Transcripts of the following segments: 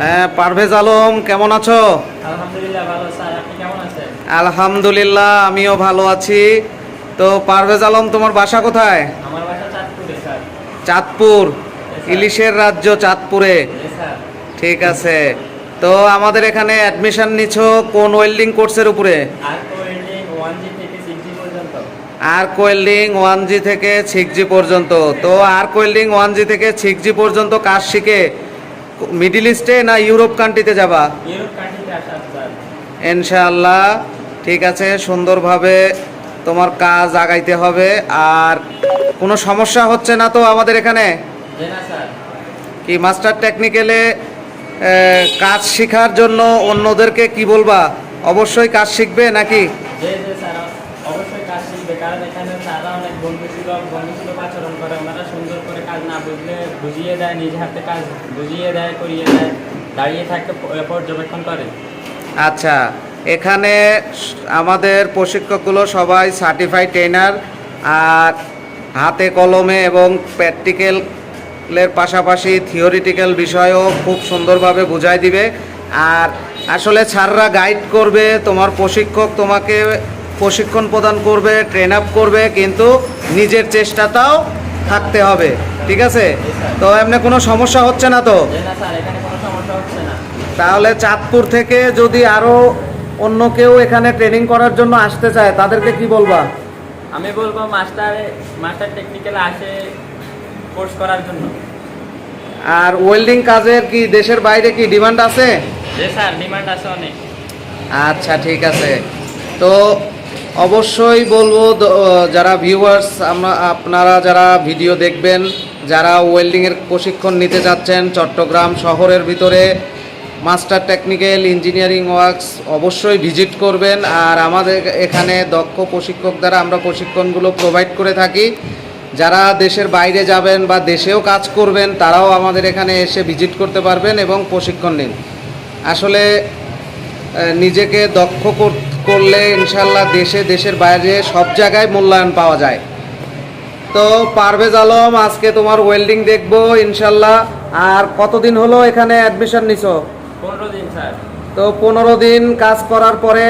হ্যাঁ পারভেজ আলম কেমন আছো? আলহামদুলিল্লাহ ভালো স্যার আপনি কেমন আছেন? আলহামদুলিল্লাহ আমিও ভালো আছি। তো পারভেজ আলম তোমার বাসা কোথায়? আমার বাসা চাঁদপুরে স্যার। চাঁদপুর ইলিশের রাজ্য চাঁদপুরে। ঠিক আছে। তো আমাদের এখানে অ্যাডমিশন নিছো কোন ওয়েল্ডিং কোর্সের উপরে? আর কোয়েল্ডিং ওয়ান জি থেকে সিক্স জি পর্যন্ত। আর কোয়েল্ডিং ওয়ান জি থেকে সিক্স জি পর্যন্ত। তো আর কোয়েল্ডিং ওয়ান জি থেকে সিক্স জি পর্যন্ত কাজ শিখে মিডিল ইস্টে না ইউরোপ কান্ট্রিতে যাবা? ইনশাআল্লাহ ঠিক আছে সুন্দরভাবে তোমার কাজ আগাইতে হবে। আর কোনো সমস্যা হচ্ছে না তো আমাদের এখানে? কি মাস্টার টেকনিক্যালে কাজ শেখার জন্য অন্যদেরকে কি বলবা? অবশ্যই কাজ শিখবে নাকি জি জি স্যার অবশ্যই কাজ শিখবে কারণ এখানে তারা অনেক বন্ধুসুলভ বন্ধুসুলভ আচরণ করে ওনারা সুন্দর করে কাজ না বুঝলে বুঝিয়ে দেয়, নিজ হাতে কাজ বুঝিয়ে দেয়, করিয়ে দেয়, দাঁড়িয়ে থাকতে পর্যবেক্ষণ করে। আচ্ছা এখানে আমাদের প্রশিক্ষকগুলো সবাই সার্টিফাইড ট্রেনার আর হাতে কলমে এবং প্র্যাকটিক্যালের পাশাপাশি থিওরিটিক্যাল বিষয়ও খুব সুন্দরভাবে বুঝাই দিবে। আর আসলে স্যাররা গাইড করবে, তোমার প্রশিক্ষক তোমাকে প্রশিক্ষণ প্রদান করবে ট্রেন আপ করবে, কিন্তু নিজের চেষ্টাটাও থাকতে হবে ঠিক আছে? তো এমনি কোনো সমস্যা হচ্ছে না তো? জি তাহলে চাঁদপুর থেকে যদি আরও অন্য কেউ এখানে ট্রেনিং করার জন্য আসতে চায় তাদেরকে কি বলবা? আমি বলব মাস্টার মাস্টার টেকনিক্যাল আসে কোর্স করার জন্য। আর ওয়েল্ডিং কাজের কি দেশের বাইরে কি ডিমান্ড আছে? যে স্যার ডিমান্ড আছে অনেক। আচ্ছা ঠিক আছে। তো অবশ্যই বলব যারা ভিউয়ার্স আমরা আপনারা যারা ভিডিও দেখবেন, যারা ওয়েল্ডিংয়ের প্রশিক্ষণ নিতে যাচ্ছেন চট্টগ্রাম শহরের ভিতরে মাস্টার টেকনিক্যাল ইঞ্জিনিয়ারিং ওয়ার্কস অবশ্যই ভিজিট করবেন। আর আমাদের এখানে দক্ষ প্রশিক্ষক দ্বারা আমরা প্রশিক্ষণগুলো প্রোভাইড করে থাকি। যারা দেশের বাইরে যাবেন বা দেশেও কাজ করবেন, তারাও আমাদের এখানে এসে ভিজিট করতে পারবেন এবং প্রশিক্ষণ নিন। আসলে নিজেকে দক্ষ কর- করলে ইনশাল্লাহ দেশে দেশের বাইরে সব জায়গায় মূল্যায়ন পাওয়া যায়। তো পারভেজ আলম আজকে তোমার ওয়েল্ডিং দেখব ইনশাল্লাহ। আর কতদিন হলো এখানে অ্যাডমিশন নিছো? পনেরো দিন স্যার। তো পনেরো দিন কাজ করার পরে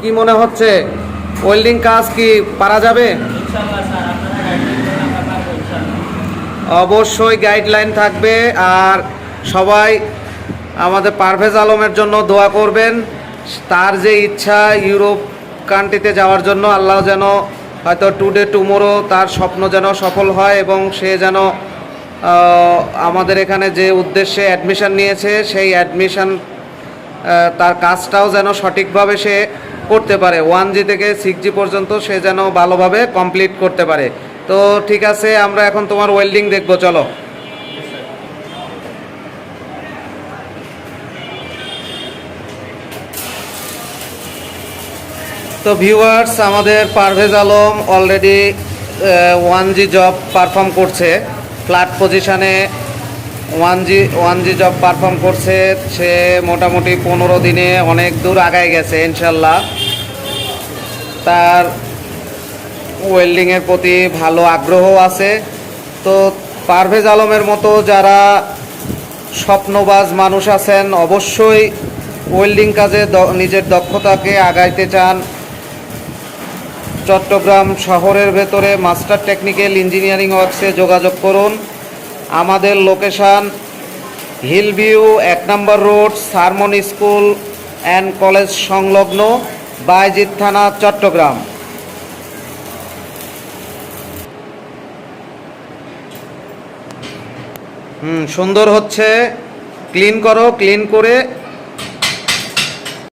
কি মনে হচ্ছে? ওয়েল্ডিং কাজ কি পারা যাবে? অবশ্যই গাইডলাইন থাকবে। আর সবাই আমাদের পারভেজ আলমের জন্য দোয়া করবেন। তার যে ইচ্ছা ইউরোপ কান্ট্রিতে যাওয়ার জন্য, আল্লাহ যেন হয়তো টুডে টুমোরো তার স্বপ্ন যেন সফল হয় এবং সে যেন আমাদের এখানে যে উদ্দেশ্যে অ্যাডমিশন নিয়েছে, সেই অ্যাডমিশন তার কাজটাও যেন সঠিকভাবে সে করতে পারে। ওয়ান জি থেকে সিক্স জি পর্যন্ত সে যেন ভালোভাবে কমপ্লিট করতে পারে। তো ঠিক আছে, আমরা এখন তোমার ওয়েল্ডিং দেখব, চলো। তো ভিউয়ার্স আমাদের Parvez Alam already one G job perform করছে। ফ্ল্যাট পজিশনে one G one G job perform করছে। সে মোটামুটি পনেরো দিনে অনেক দূর আগায় গেছে, ইনশাল্লাহ। তার ওয়েল্ডিংয়ের প্রতি ভালো আগ্রহ আছে। তো পারভেজ আলমের মতো যারা স্বপ্নবাজ মানুষ আছেন, অবশ্যই ওয়েল্ডিং কাজে নিজের দক্ষতাকে আগাইতে চান। চট্টগ্রাম শহরের ভেতরে মাস্টার টেকনিক্যাল ইঞ্জিনিয়ারিং ওয়ার্কসে যোগাযোগ করুন। আমাদের লোকেশান হিলভিউ এক নম্বর রোড, সারমন স্কুল অ্যান্ড কলেজ সংলগ্ন বাইজিৎ থানা, চট্টগ্রাম। হুম, সুন্দর হচ্ছে। ক্লিন করো, ক্লিন করে